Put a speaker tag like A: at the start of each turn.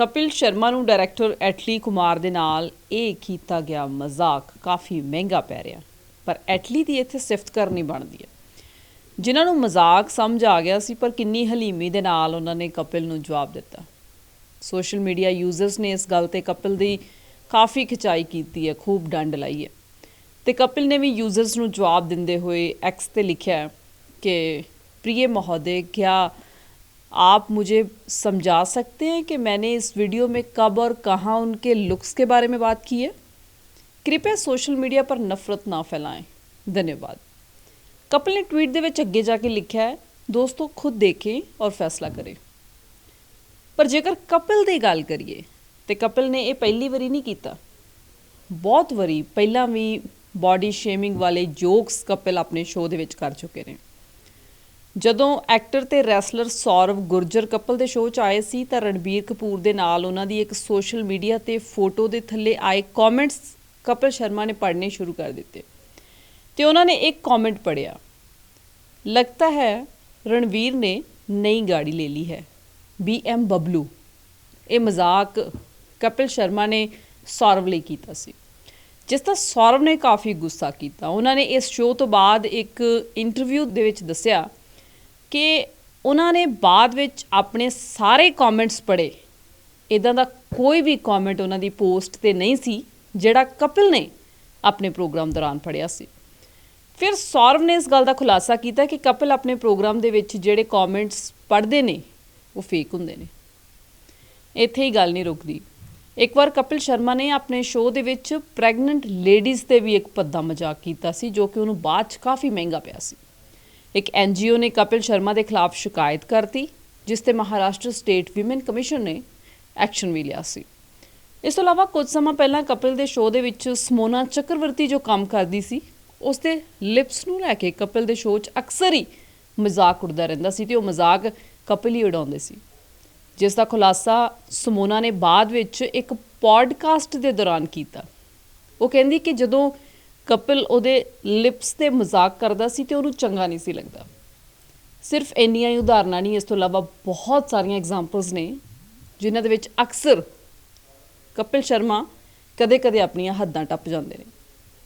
A: ਕਪਿਲ ਸ਼ਰਮਾ ਨੂੰ ਡਾਇਰੈਕਟਰ ਐਟਲੀ ਕੁਮਾਰ ਦੇ ਨਾਲ ਇਹ ਕੀਤਾ ਗਿਆ ਮਜ਼ਾਕ। ਕਾਫੀ ਮਹਿੰਗਾ ਪੈ ਰਿਹਾ। ਪਰ ਐਟਲੀ ਦੀ ਇੱਥੇ ਸਿਫਤ ਕਰਨੀ ਬਣਦੀ ਹੈ। ਜਿਨ੍ਹਾਂ ਨੂੰ ਮਜ਼ਾਕ ਸਮਝ ਆ ਗਿਆ ਸੀ, ਪਰ ਕਿੰਨੀ ਹਲੀਮੀ ਦੇ ਨਾਲ ਉਹਨਾਂ ਨੇ ਕਪਿਲ ਨੂੰ ਜਵਾਬ ਦਿੱਤਾ। ਸੋਸ਼ਲ ਮੀਡੀਆ ਯੂਜ਼ਰਸ ਨੇ ਇਸ ਗੱਲ ਤੇ ਕਪਿਲ ਦੀ ਕਾਫੀ ਖਿਚਾਈ ਕੀਤੀ ਹੈ, ਖੂਬ ਡੰਡ ਲਾਈ ਹੈ। ਤੇ ਕਪਿਲ ਨੇ ਵੀ ਯੂਜ਼ਰਸ ਨੂੰ ਜਵਾਬ ਦਿੰਦੇ ਹੋਏ ਐਕਸ ਤੇ ਲਿਖਿਆ ਕਿ, ਪ੍ਰੀਏ ਮਹੋਦय ਕਿਆ आप मुझे समझा सकते हैं कि मैंने इस वीडियो में कब और कहाँ उनके लुक्स के बारे में बात की है कृपया सोशल मीडिया पर नफरत ना फैलाएं धन्यवाद कपिल ने ट्वीट ਦੇ ਵਿੱਚ ਅੱਗੇ ਜਾ ਕੇ ਲਿਖਿਆ ਹੈ ਦੋਸਤੋ ਖੁਦ ਦੇਖੇं और फैसला करें ਪਰ ਜੇਕਰ ਕਪਿਲ ਦੀ ਗੱਲ ਕਰੀਏ ਤੇ ਕਪਿਲ ਨੇ ਇਹ ਪਹਿਲੀ ਵਾਰੀ ਨਹੀਂ ਕੀਤਾ ਬਹੁਤ ਵਾਰੀ ਪਹਿਲਾਂ ਵੀ ਬਾਡੀ ਸ਼ੇਮਿੰਗ ਵਾਲੇ ਜੋਕਸ ਕਪਿਲ ਆਪਣੇ ਸ਼ੋਅ ਦੇ ਵਿੱਚ ਕਰ ਚੁੱਕੇ ਨੇ ਜਦੋਂ ਐਕਟਰ ਤੇ ਰੈਸਲਰ ਸੌਰਵ ਗੁਰਜਰ ਕਪਲ ਦੇ ਸ਼ੋਅ 'ਚ ਆਏ ਸੀ ਤਾਂ ਰਣਬੀਰ ਕਪੂਰ ਦੇ ਨਾਲ ਉਹਨਾਂ ਦੀ ਇੱਕ ਸੋਸ਼ਲ ਮੀਡੀਆ ਤੇ ਫੋਟੋ ਦੇ ਥੱਲੇ ਆਏ ਕਮੈਂਟਸ ਕਪਲ ਸ਼ਰਮਾ ਨੇ ਪੜ੍ਹਨੇ ਸ਼ੁਰੂ ਕਰ ਦਿੱਤੇ। ਤੇ ਉਹਨਾਂ ਨੇ ਇੱਕ ਕਮੈਂਟ ਪੜ੍ਹਿਆ ਲੱਗਦਾ ਹੈ ਰਣਵੀਰ ਨੇ ਨਈ ਗਾੜੀ ਲੈ ਲਈ ਹੈ ਬੀਐਮ ਬਬਲੂ ਇਹ ਮਜ਼ਾਕ ਕਪਿਲ ਸ਼ਰਮਾ ਨੇ ਸੌਰਵ ਲਈ ਕੀਤਾ ਸੀ। ਜਿਸ ਦਾ ਸੌਰਵ ਨੇ ਕਾਫੀ ਗੁੱਸਾ ਕੀਤਾ, ਉਹਨਾਂ ਨੇ ਇਸ ਸ਼ੋਅ ਤੋਂ ਬਾਅਦ ਇੱਕ ਇੰਟਰਵਿਊ ਦੇ ਵਿੱਚ ਦੱਸਿਆ ਕਿ ਉਹਨਾਂ ਨੇ ਬਾਅਦ ਵਿੱਚ ਆਪਣੇ ਸਾਰੇ ਕਮੈਂਟਸ ਪੜ੍ਹੇ। ਇਦਾਂ ਦਾ ਕੋਈ ਵੀ ਕਮੈਂਟ ਉਹਨਾਂ ਦੀ ਪੋਸਟ ਤੇ ਨਹੀਂ ਸੀ, ਜਿਹੜਾ ਕਪਿਲ ਨੇ ਆਪਣੇ ਪ੍ਰੋਗਰਾਮ ਦੌਰਾਨ ਪੜ੍ਹਿਆ ਸੀ। ਫਿਰ ਸੌਰਵ ਨੇ ਇਸ ਗੱਲ ਦਾ ਖੁਲਾਸਾ ਕੀਤਾ ਕਿ ਕਪਿਲ ਆਪਣੇ ਪ੍ਰੋਗਰਾਮ ਦੇ ਵਿੱਚ ਜਿਹੜੇ ਕਮੈਂਟਸ ਪੜ੍ਹਦੇ ਨੇ, ਉਹ ਫੇਕ ਹੁੰਦੇ ਨੇ। ਇੱਥੇ ਹੀ ਗੱਲ ਨਹੀਂ ਰੁਕਦੀ। ਇੱਕ ਵਾਰ ਕਪਿਲ ਸ਼ਰਮਾ ਨੇ ਆਪਣੇ ਸ਼ੋਅ ਦੇ ਵਿੱਚ ਪ੍ਰੈਗਨੈਂਟ ਲੇਡੀਜ਼ ਤੇ ਵੀ ਇੱਕ ਪੱਦਾ ਮਜ਼ਾਕ ਕੀਤਾ ਸੀ, ਜੋ ਕਿ ਉਹਨੂੰ ਬਾਅਦ 'ਚ ਕਾਫੀ ਮਹਿੰਗਾ ਪਿਆ ਸੀ। ਇੱਕ ਐਨਜੀਓ ਨੇ ਕਪਿਲ ਸ਼ਰਮਾ ਦੇ ਖਿਲਾਫ ਸ਼ਿਕਾਇਤ ਕਰਤੀ, ਜਿਸ ਤੇ ਮਹਾਰਾਸ਼ਟਰ ਸਟੇਟ ਵਿਮਨ ਕਮਿਸ਼ਨ ਨੇ ਐਕਸ਼ਨ ਵੀ ਲਿਆ ਸੀ। ਇਸ ਤੋਂ ਇਲਾਵਾ ਕੁਝ ਸਮਾਂ ਪਹਿਲਾਂ ਕਪਿਲ ਦੇ ਸ਼ੋਅ ਦੇ ਵਿੱਚ ਸਮੋਨਾ ਚੱਕਰਵਰਤੀ ਜੋ ਕੰਮ ਕਰਦੀ ਸੀ, ਉਸ ਦੇ ਲਿਪਸ ਨੂੰ ਲੈ ਕੇ ਕਪਿਲ ਦੇ ਸ਼ੋਅ 'ਚ ਅਕਸਰ ਹੀ ਮਜ਼ਾਕ ਉਡਦਾ ਰਹਿੰਦਾ ਸੀ ਤੇ ਉਹ ਮਜ਼ਾਕ ਕਪਿਲ ਹੀ ਉਡਾਉਂਦੇ ਸੀ। ਜਿਸ ਦਾ ਖੁਲਾਸਾ ਸਮੋਨਾ ਨੇ ਬਾਅਦ ਵਿੱਚ ਇੱਕ ਪੋਡਕਾਸਟ ਦੇ ਦੌਰਾਨ ਕੀਤਾ। ਉਹ ਕਹਿੰਦੀ ਕਿ ਜਦੋਂ ਕਪਿਲ ਉਹਦੇ ਲਿਪਸ ਤੇ ਮਜ਼ਾਕ ਕਰਦਾ ਸੀ ਤੇ ਉਹਨੂੰ ਚੰਗਾ ਨਹੀਂ ਸੀ ਲੱਗਦਾ। ਸਿਰਫ ਇੰਨੀਆਂ ਹੀ ਉਦਾਹਰਨਾਂ ਨਹੀਂ ਇਸ ਤੋਂ ਇਲਾਵਾ ਬਹੁਤ ਸਾਰੀਆਂ ਐਗਜ਼ਾਮਪਲਸ ਨੇ, ਜਿਨ੍ਹਾਂ ਦੇ ਵਿੱਚ ਅਕਸਰ ਕਪਿਲ ਸ਼ਰਮਾ ਕਦੇ-ਕਦੇ ਆਪਣੀਆਂ ਹੱਦਾਂ ਟੱਪ ਜਾਂਦੇ ਨੇ।